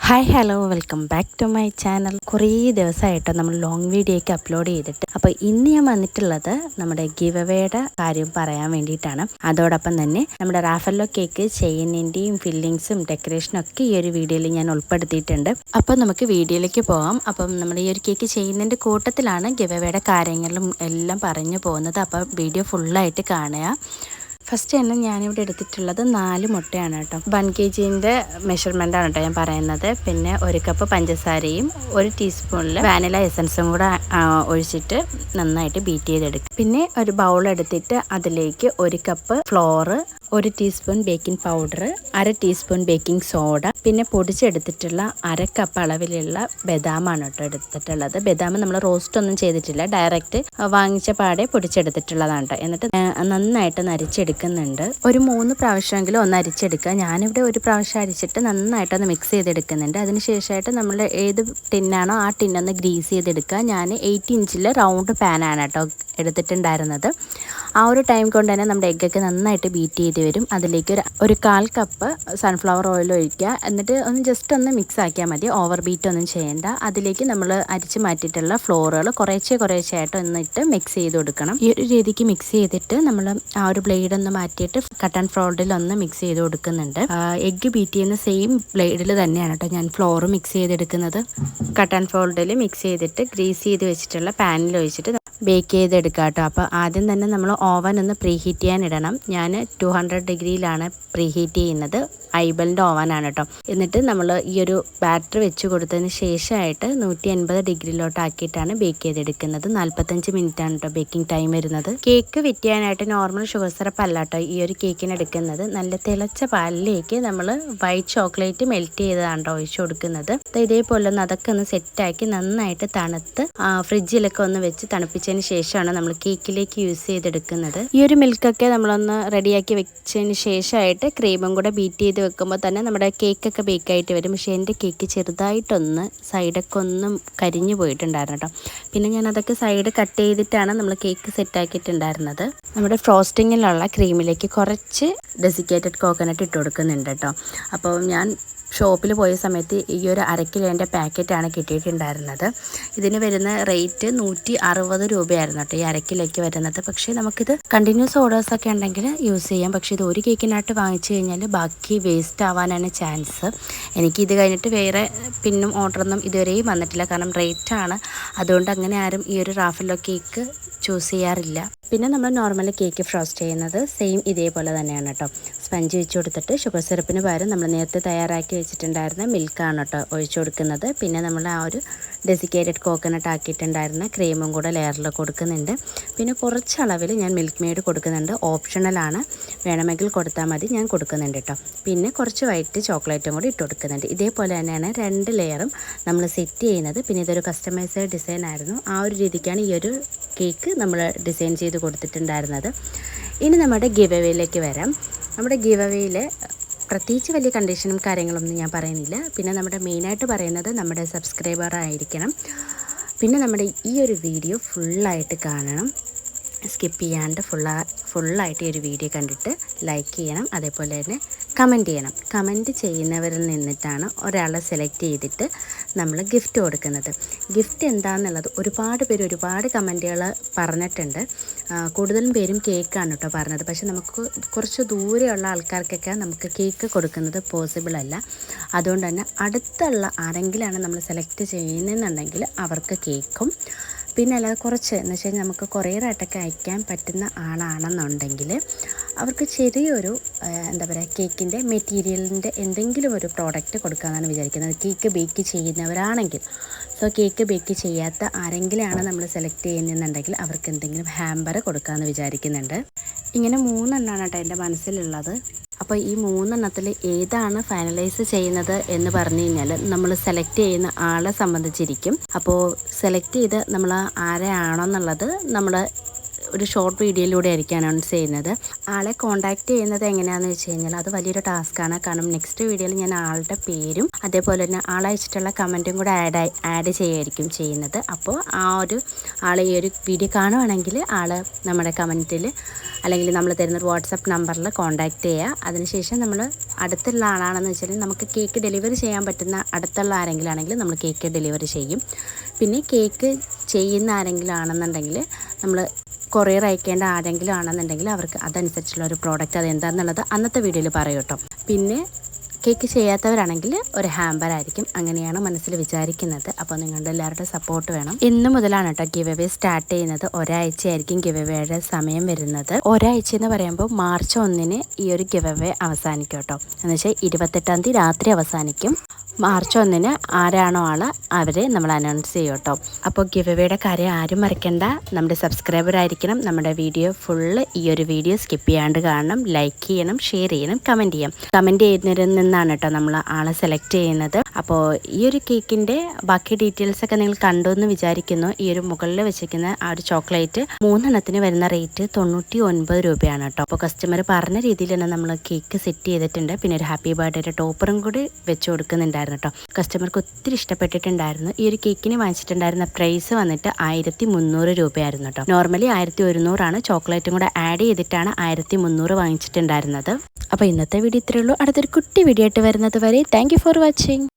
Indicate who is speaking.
Speaker 1: Hi hello welcome back to my channel കുറേ ദിവസമായിട്ട് നമ്മൾ ലോങ് വീഡിയോ ഒക്കെ അപ്ലോഡ് ചെയ്തിട്ട് അപ്പോൾ ഇന്ന് ഞാൻ വന്നിട്ടുള്ളത് നമ്മുടെ ഗിവ് അവയുടെ കാര്യം പറയാൻ വേണ്ടിയിട്ടാണ്. അതോടൊപ്പം തന്നെ നമ്മുടെ റാഫല്ലോ കേക്ക് ചെയ്യുന്നതിന്റെയും ഫില്ലിങ്സും ഡെക്കറേഷനും ഒക്കെ ഈ ഒരു വീഡിയോയിൽ ഞാൻ ഉൾപ്പെടുത്തിയിട്ടുണ്ട്. അപ്പോൾ നമുക്ക് വീഡിയോയിലേക്ക് പോകാം അപ്പം നമ്മുടെ ഈ ഒരു കേക്ക് ചെയ്യുന്നതിന്റെ കൂട്ടത്തിലാണ് ഗിവ് അവയുടെ കാര്യങ്ങളും എല്ലാം പറഞ്ഞു പോകുന്നത്. അപ്പോൾ വീഡിയോ ഫുള്ളായിട്ട് കാണുക. ഫസ്റ്റ് തന്നെ ഞാനിവിടെ എടുത്തിട്ടുള്ളത് നാല് മുട്ടയാണ് കേട്ടോ. വൺ കെ ജിന്റെ മെഷർമെന്റ് ആണ് കേട്ടോ ഞാൻ പറയുന്നത്. പിന്നെ ഒരു കപ്പ് പഞ്ചസാരയും ഒരു ടീസ്പൂണിൽ വാനില എസൻസും കൂടെ ഒഴിച്ചിട്ട് നന്നായിട്ട് ബീറ്റ് ചെയ്തെടുക്കും. പിന്നെ ഒരു ബൗൾ എടുത്തിട്ട് അതിലേക്ക് ഒരു കപ്പ് ഫ്ലോറ് ഒരു ടീസ്പൂൺ ബേക്കിംഗ് പൗഡർ അര ടീസ്പൂൺ ബേക്കിംഗ് സോഡ പിന്നെ പൊടിച്ചെടുത്തിട്ടുള്ള അര കപ്പ് അളവിലുള്ള ബദാമാണ് കേട്ടോ എടുത്തിട്ടുള്ളത്. ബദാം നമ്മൾ റോസ്റ്റ് ഒന്നും ചെയ്തിട്ടില്ല ഡയറക്റ്റ് വാങ്ങിച്ച പാടെ പൊടിച്ചെടുത്തിട്ടുള്ളതാണ് എന്നിട്ട് നന്നായിട്ട് നരിച്ചെടുക്കുന്നുണ്ട്. ഒരു മൂന്ന് പ്രാവശ്യമെങ്കിലും ഒന്ന് അരിച്ചെടുക്കുക. ഞാനിവിടെ ഒരു പ്രാവശ്യം അരിച്ചിട്ട് നന്നായിട്ടൊന്ന് മിക്സ് ചെയ്തെടുക്കുന്നുണ്ട്. അതിനുശേഷമായിട്ട് നമ്മൾ ഏത് ടിന്നാണോ ആ ടിന്നൊന്ന് ഗ്രീസ് ചെയ്തെടുക്കുക. ഞാൻ എയ്റ്റ് ഇഞ്ചിൽ റൗണ്ട് പാനാണ് കേട്ടോ എടുത്തിട്ടുണ്ടായിരുന്നത്. ആ ഒരു ടൈം കൊണ്ട് തന്നെ നമ്മുടെ എഗ്ഗൊക്കെ നന്നായിട്ട് ബീറ്റ് ചെയ്ത് വരും. അതിലേക്ക് ഒരു ഒരു കാൽ കപ്പ് സൺഫ്ലവർ ഓയിൽ ഒഴിക്കുക. എന്നിട്ട് ഒന്ന് ജസ്റ്റ് ഒന്ന് മിക്സ് ആക്കിയാൽ മതി. ഓവർ ബീറ്റ് ഒന്നും ചെയ്യേണ്ട. അതിലേക്ക് നമ്മൾ അരിച്ച് മാറ്റിയിട്ടുള്ള ഫ്ലോറുകൾ കുറേശ്ശെ കുറേശ്ശെ ആയിട്ട് ഒന്നിട്ട് മിക്സ് ചെയ്ത് കൊടുക്കണം. ഈ ഒരു രീതിക്ക് മിക്സ് ചെയ്തിട്ട് നമ്മൾ ആ ഒരു ബ്ലേഡ് ഒന്ന് മാറ്റിയിട്ട് കട്ട് ആൻഡ് ഫോൾഡിൽ ഒന്ന് മിക്സ് ചെയ്ത് കൊടുക്കുന്നുണ്ട്. എഗ്ഗ് ബീറ്റ് ചെയ്യുന്ന സെയിം ബ്ലേഡിൽ തന്നെയാണ് കേട്ടോ ഞാൻ ഫ്ലോർ മിക്സ് ചെയ്തെടുക്കുന്നത്. കട്ട് ആൻഡ് ഫോൾഡിൽ മിക്സ് ചെയ്തിട്ട് ഗ്രീസ് ചെയ്ത് വെച്ചിട്ടുള്ള പാനിൽ ഒഴിച്ചിട്ട് ബേക്ക് ചെയ്തെടുക്കുക കേട്ടോ അപ്പോൾ ആദ്യം തന്നെ നമ്മൾ ഓവൻ ഒന്ന് പ്രീഹീറ്റ് ചെയ്യാൻ ഇടണം ഞാൻ ടു ഹൺഡ്രഡ് ഡിഗ്രിയിലാണ് പ്രീഹീറ്റ് ചെയ്യുന്നത്. ഐബലിന്റെ ഓവനാണ് കേട്ടോ എന്നിട്ട് നമ്മൾ ഈ ഒരു ബാറ്റർ വെച്ച് കൊടുത്തതിന് ശേഷമായിട്ട് നൂറ്റി എൺപത് ഡിഗ്രിയിലോട്ടാക്കിയിട്ടാണ് ബേക്ക് ചെയ്തെടുക്കുന്നത്. നാൽപ്പത്തഞ്ച് ആണ് കേട്ടോ ബേക്കിംഗ് ടൈം വരുന്നത്. കേക്ക് വിറ്റിയാനായിട്ട് നോർമൽ ഷുഗർ സിറപ്പ് അല്ല കേട്ടോ ഈ ഒരു കേക്കിന് എടുക്കുന്നത്. നല്ല തിളച്ച പാലിലേക്ക് നമ്മൾ വൈറ്റ് ചോക്ലേറ്റ് മെൽറ്റ് ചെയ്തതാണ് കേട്ടോ ഒഴിച്ചു കൊടുക്കുന്നത്. ഇതേപോലെ ഒന്ന് അതൊക്കെ ഒന്ന് സെറ്റാക്കി നന്നായിട്ട് തണുത്ത് ഫ്രിഡ്ജിലൊക്കെ ഒന്ന് വെച്ച് തണുപ്പിച്ചതിന് ശേഷമാണ് നമ്മൾ കേക്കിലേക്ക് യൂസ് ചെയ്തെടുക്കുന്നത്. ഈ ഒരു മിൽക്കൊക്കെ നമ്മളൊന്ന് റെഡിയാക്കി വെച്ചതിന് ശേഷമായിട്ട് ക്രീമും കൂടെ ബീറ്റ് ചെയ്ത് വെക്കുമ്പോൾ തന്നെ നമ്മുടെ കേക്കൊക്കെ ബേക്കായിട്ട് വരും. പക്ഷേ എന്റെ കേക്ക് ചെറുതായിട്ടൊന്ന് സൈഡൊക്കെ ഒന്ന് കരിഞ്ഞു പോയിട്ടുണ്ടായിരുന്നു കേട്ടോ. പിന്നെ ഞാൻ അതൊക്കെ സൈഡ് കട്ട് ചെയ്തിട്ടാണ് നമ്മൾ കേക്ക് സെറ്റാക്കിയിട്ടുണ്ടായിരുന്നത്. നമ്മുടെ ഫ്രോസ്റ്റിങ്ങിലുള്ള ക്രീമിലേക്ക് കുറച്ച് ഡെസിക്കേറ്റഡ് കോക്കനട്ട് ഇട്ട് കൊടുക്കുന്നുണ്ട് കേട്ടോ. അപ്പോൾ ഞാൻ ഷോപ്പിൽ പോയ സമയത്ത് ഈ ഒരു അരക്കിലേന്റെ കിലോന്റെ പാക്കറ്റാണ് കിട്ടിയിട്ടുണ്ടായിരുന്നത്. ഇതിന് വരുന്ന റേറ്റ് നൂറ്റി അറുപത് രൂപയായിരുന്നു കേട്ടോ ഈ അരക്കിലേക്ക് വരുന്നത്. പക്ഷേ നമുക്കിത് കണ്ടിന്യൂസ് ഓർഡേഴ്സൊക്കെ ഉണ്ടെങ്കിൽ യൂസ് ചെയ്യാം. പക്ഷേ ഇത് ഒരു കേക്കിനായിട്ട് വാങ്ങിച്ചു കഴിഞ്ഞാൽ ബാക്കി വേസ്റ്റ് ആവാനാണ് ചാൻസ്. എനിക്ക് ഇത് കഴിഞ്ഞിട്ട് വേറെ പിന്നും ഓർഡറൊന്നും ഇതുവരെയും വന്നിട്ടില്ല. കാരണം റേറ്റാണ്. അതുകൊണ്ട് അങ്ങനെ ആരും ഈ ഒരു റാഫലോ കേക്ക് ചൂസ് ചെയ്യാറില്ല. പിന്നെ നമ്മൾ നോർമൽ കേക്ക് ഫ്രോസ്റ്റ് ചെയ്യുന്നത് സെയിം ഇതേപോലെ തന്നെയാണ് കേട്ടോ സ്പഞ്ച് വെച്ച് കൊടുത്തിട്ട് ഷുഗർ സിറപ്പിന് പകരം നമ്മൾ നേരത്തെ തയ്യാറാക്കി വെച്ചിട്ടുണ്ടായിരുന്ന മിൽക്കാണ് കേട്ടോ ഒഴിച്ചു കൊടുക്കുന്നത്. പിന്നെ നമ്മൾ ആ ഒരു ഡെസിക്കേറ്റഡ് കോക്കനട്ട് ആക്കിയിട്ടുണ്ടായിരുന്ന ക്രീമും കൂടെ ലെയറിൽ കൊടുക്കുന്നുണ്ട്. പിന്നെ കുറച്ച് അളവിൽ ഞാൻ മിൽക്ക് മെയ്ഡ് കൊടുക്കുന്നുണ്ട്. ഓപ്ഷണലാണ് വേണമെങ്കിൽ കൊടുത്താൽ മതി ഞാൻ കൊടുക്കുന്നുണ്ട് കേട്ടോ പിന്നെ കുറച്ച് വൈറ്റ് ചോക്ലേറ്റും കൂടി ഇട്ട് കൊടുക്കുന്നുണ്ട്. ഇതേപോലെ തന്നെയാണ് രണ്ട് ലെയറും നമ്മൾ സെറ്റ് ചെയ്യുന്നത്. പിന്നെ ഇതൊരു കസ്റ്റമൈസ്ഡ് ഡിസൈൻ ആയിരുന്നു. ആ ഒരു രീതിക്കാണ് ഈ ഒരു കേക്ക് നമ്മൾ ഡിസൈൻ ചെയ്ത് കൊടുത്തിട്ടുണ്ടായിരുന്നത്. ഇനി നമ്മുടെ ഗിവ് അവയിലേക്ക് വരാം. നമ്മുടെ ഗിവ് അവയിൽ പ്രത്യേകിച്ച് വലിയ കണ്ടീഷനും കാര്യങ്ങളൊന്നും ഞാൻ പറയുന്നില്ല. പിന്നെ നമ്മുടെ മെയിനായിട്ട് പറയുന്നത് നമ്മുടെ സബ്സ്ക്രൈബർ ആയിരിക്കണം. പിന്നെ നമ്മുടെ ഈ ഒരു വീഡിയോ ഫുള്ളായിട്ട് കാണണം. സ്കിപ്പ് ചെയ്യാണ്ട് ഫുള്ളാ ഫുള്ളായിട്ട് ഈ ഒരു വീഡിയോ കണ്ടിട്ട് ലൈക്ക് ചെയ്യണം. അതേപോലെ തന്നെ കമന്റ് ചെയ്യണം. കമന്റ് ചെയ്യുന്നവരിൽ നിന്നിട്ടാണ് ഒരാളെ സെലക്ട് ചെയ്തിട്ട് നമ്മൾ ഗിഫ്റ്റ് കൊടുക്കുന്നത്. ഗിഫ്റ്റ് എന്താണെന്നുള്ളത് ഒരുപാട് പേര് ഒരുപാട് കമന്റുകൾ പറഞ്ഞിട്ടുണ്ട്. കൂടുതലും പേരും കേക്കാണ് കേട്ടോ പറഞ്ഞത്. പക്ഷേ നമുക്ക് കുറച്ച് ദൂരെയുള്ള ആൾക്കാർക്കൊക്കെ നമുക്ക് കേക്ക് കൊടുക്കുന്നത് പോസിബിൾ അല്ല. അതുകൊണ്ട് തന്നെ അടുത്തുള്ള ആരെങ്കിലാണ് നമ്മൾ സെലക്ട് ചെയ്യുന്നതെന്നുണ്ടെങ്കിൽ അവർക്ക് കേക്കും. പിന്നെ അല്ലാതെ കുറച്ച് എന്ന് വെച്ച് കഴിഞ്ഞാൽ നമുക്ക് കൊറിയറായിട്ടൊക്കെ അയക്കാൻ പറ്റുന്ന ആളാണെന്നുണ്ടെങ്കിൽ അവർക്ക് ചെറിയൊരു എന്താ പറയുക കേക്കിന്റെ മെറ്റീരിയലിന്റെ എന്തെങ്കിലും ഒരു പ്രോഡക്റ്റ് കൊടുക്കാമെന്നാണ് വിചാരിക്കുന്നത്. കേക്ക് ബേക്ക് ചെയ്യുന്നവരാണെങ്കിൽ. സോ കേക്ക് ബേക്ക് ചെയ്യാത്ത ആരെങ്കിലാണ് നമ്മൾ സെലക്ട് ചെയ്യുന്നതെന്നുണ്ടെങ്കിൽ അവർക്ക് എന്തെങ്കിലും ഹാമ്പർ കൊടുക്കാമെന്ന് വിചാരിക്കുന്നുണ്ട്. ഇങ്ങനെ മൂന്നെണ്ണമാണ് കേട്ടോ എന്റെ മനസ്സിലുള്ളത്. അപ്പോൾ ഈ മൂന്നെണ്ണത്തിൽ ഏതാണ് ഫൈനലൈസ് ചെയ്യുന്നത് എന്ന് പറഞ്ഞു കഴിഞ്ഞാൽ നമ്മൾ സെലക്ട് ചെയ്യുന്ന ആളെ സംബന്ധിച്ചിരിക്കും. അപ്പോൾ സെലക്ട് ചെയ്ത് നമ്മൾ ആരെയാണോ എന്നുള്ളത് നമ്മൾ ഒരു ഷോർട്ട് വീഡിയോയിലൂടെ ആയിരിക്കും അനൗൺസ് ചെയ്യുന്നത്. ആളെ കോൺടാക്ട് ചെയ്യുന്നത് എങ്ങനെയാണെന്ന് വെച്ച് കഴിഞ്ഞാൽ അത് വലിയൊരു ടാസ്ക്കാണ് കാരണം നെക്സ്റ്റ് വീഡിയോയിൽ ഞാൻ ആളുടെ പേരും അതേപോലെ തന്നെ ആളയച്ചിട്ടുള്ള കമന്റും കൂടെ ആഡ് ആഡ് ചെയ്യുമായിരിക്കും ചെയ്യുന്നത്. അപ്പോൾ ആ ഒരു ആളെ ഈ ഒരു വീഡിയോ കാണുവാണെങ്കിൽ ആൾ നമ്മുടെ കമന്റിൽ അല്ലെങ്കിൽ നമ്മൾ തരുന്ന ഒരു വാട്സപ്പ് നമ്പറിൽ കോൺടാക്റ്റ് ചെയ്യുക അതിനുശേഷം നമ്മൾ അടുത്തുള്ള ആളാണെന്ന് വെച്ചാൽ നമുക്ക് കേക്ക് ഡെലിവറി ചെയ്യാൻ പറ്റുന്ന അടുത്തുള്ള ആരെങ്കിലും ആണെങ്കിൽ നമ്മൾ കേക്ക് ഡെലിവറി ചെയ്യും. പിന്നെ കേക്ക് ചെയ്യുന്ന ആരെങ്കിലും ആണെന്നുണ്ടെങ്കിൽ നമ്മൾ കൊറിയർ അയക്കേണ്ട ആരെങ്കിലും ആണെന്നുണ്ടെങ്കിൽ അവർക്ക് അതനുസരിച്ചുള്ള ഒരു പ്രോഡക്റ്റ് അത് എന്താണെന്നുള്ളത് അന്നത്തെ വീഡിയോയിൽ പറയും കേട്ടോ. പിന്നെ കേക്ക് ചെയ്യാത്തവരാണെങ്കിൽ ഒരു ഹാമ്പർ ആയിരിക്കും. അങ്ങനെയാണ് മനസ്സിൽ വിചാരിക്കുന്നത്. അപ്പോൾ നിങ്ങളുടെ എല്ലാവരുടെ സപ്പോർട്ട് വേണം. ഇന്ന് മുതലാണ് കേട്ടോ ഗിവ് അവേ സ്റ്റാർട്ട് ചെയ്യുന്നത്. ഒരാഴ്ചയായിരിക്കും ഗിവ് അവേയുടെ സമയം വരുന്നത്. ഒരാഴ്ച എന്ന് പറയുമ്പോൾ മാർച്ച് ഒന്നിന് ഈ ഒരു ഗിവ് അവേ അവസാനിക്കും കേട്ടോ. എന്ന് വെച്ചാൽ ഇരുപത്തെട്ടാം തീയതി രാത്രി അവസാനിക്കും. മാർച്ച് ഒന്നിന് ആരാണോ ആൾ അവരെ നമ്മൾ അനൗൺസ് ചെയ്യും കേട്ടോ. അപ്പോൾ ഗിവ് കാര്യം ആരും മറക്കണ്ട. നമ്മുടെ സബ്സ്ക്രൈബർ ആയിരിക്കണം. നമ്മുടെ വീഡിയോ ഫുള്ള് ഈ ഒരു വീഡിയോ സ്കിപ്പ് ചെയ്യാണ്ട് കാണണം. ലൈക്ക് ചെയ്യണം ഷെയർ ചെയ്യണം കമന്റ് ചെയ്യണം. കമന്റ് ചെയ്യുന്നതിൽ നിന്നാണ് കേട്ടോ നമ്മൾ ആളെ സെലക്ട് ചെയ്യുന്നത്. അപ്പോൾ ഈ ഒരു കേക്കിന്റെ ബാക്കി ഡീറ്റെയിൽസൊക്കെ നിങ്ങൾ കണ്ടു എന്ന് വിചാരിക്കുന്നു. ഈ ഒരു മുകളിൽ വെച്ചിരിക്കുന്ന ആ ഒരു ചോക്ലേറ്റ് മൂന്നെണ്ണത്തിന് വരുന്ന റേറ്റ് തൊണ്ണൂറ്റി ഒൻപത് രൂപയാണ് കേട്ടോ. അപ്പോൾ കസ്റ്റമർ പറഞ്ഞ രീതിയിൽ തന്നെ നമ്മൾ കേക്ക് സെറ്റ് ചെയ്തിട്ടുണ്ട്. പിന്നെ ഒരു ഹാപ്പി ബർത്ത്ഡേയുടെ ടോപ്പറും കൂടി വെച്ച് കൊടുക്കുന്നുണ്ടായിരുന്നു കേട്ടോ. കസ്റ്റമർക്ക് ഒത്തിരി ഇഷ്ടപ്പെട്ടിട്ടുണ്ടായിരുന്നു. ഈ ഒരു കേക്കിന് വാങ്ങിച്ചിട്ടുണ്ടായിരുന്ന പ്രൈസ് വന്നിട്ട് ആയിരത്തി മുന്നൂറ് രൂപയായിരുന്നു കേട്ടോ. നോർമലി ആയിരത്തി ഒരുന്നൂറാണ് ചോക്ലേറ്റും കൂടെ ആഡ് ചെയ്തിട്ടാണ് ആയിരത്തി മുന്നൂറ് വാങ്ങിച്ചിട്ടുണ്ടായിരുന്നത്. അപ്പോൾ ഇന്നത്തെ വീഡിയോ ഇത്രയേ ഉള്ളൂ. അടുത്തൊരു കുട്ടി വീഡിയോ ആയിട്ട് വരുന്നത് വരെ താങ്ക് ഫോർ വാച്ചിങ്